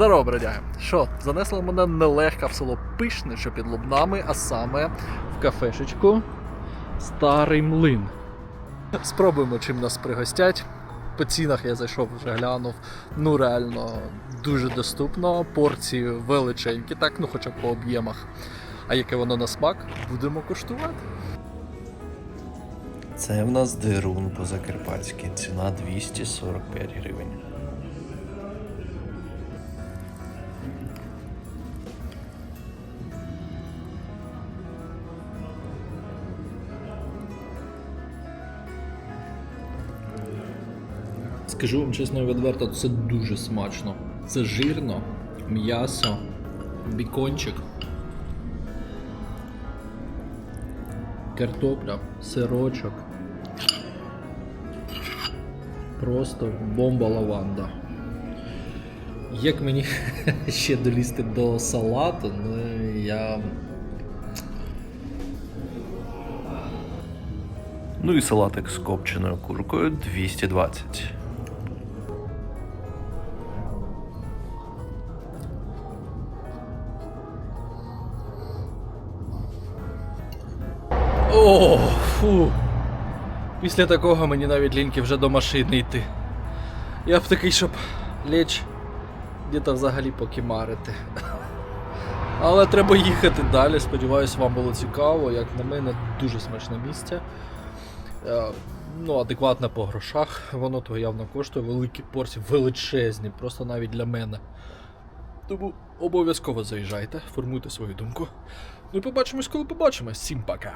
Здорово, бродяги! Що, занесло мене нелегка в село Пишне, що під Лубнами, а саме в кафешечку Старий Млин. Спробуємо, чим нас пригостять. По цінах я зайшов, вже глянув. Ну реально дуже доступно. Порції величенькі, так, ну хоча б по об'ємах. А яке воно на смак, будемо куштувати. Це в нас дирун по-закарпатськи. Ціна 245 гривень. Скажу вам чесно і відверто, це дуже смачно. Це жирно, м'ясо, бікончик, картопля, сирочок. Просто бомба лаванда. Як мені ще долізти до салату, ну я. Ну і салатик з копченою куркою 220. О, фу. Після такого мені навіть ліньки вже до машини йти. Я б такий, щоб ліч де-то взагалі покімарити. Але треба їхати далі. Сподіваюсь, вам було цікаво. Як на мене, дуже смачне місце. Е, Ну, адекватне по грошах. Воно того явно коштує. Великі порції, величезні, просто навіть для мене. Тому обов'язково заїжджайте, формуйте свою думку. Ну і побачимось, коли побачимось. Всім пока!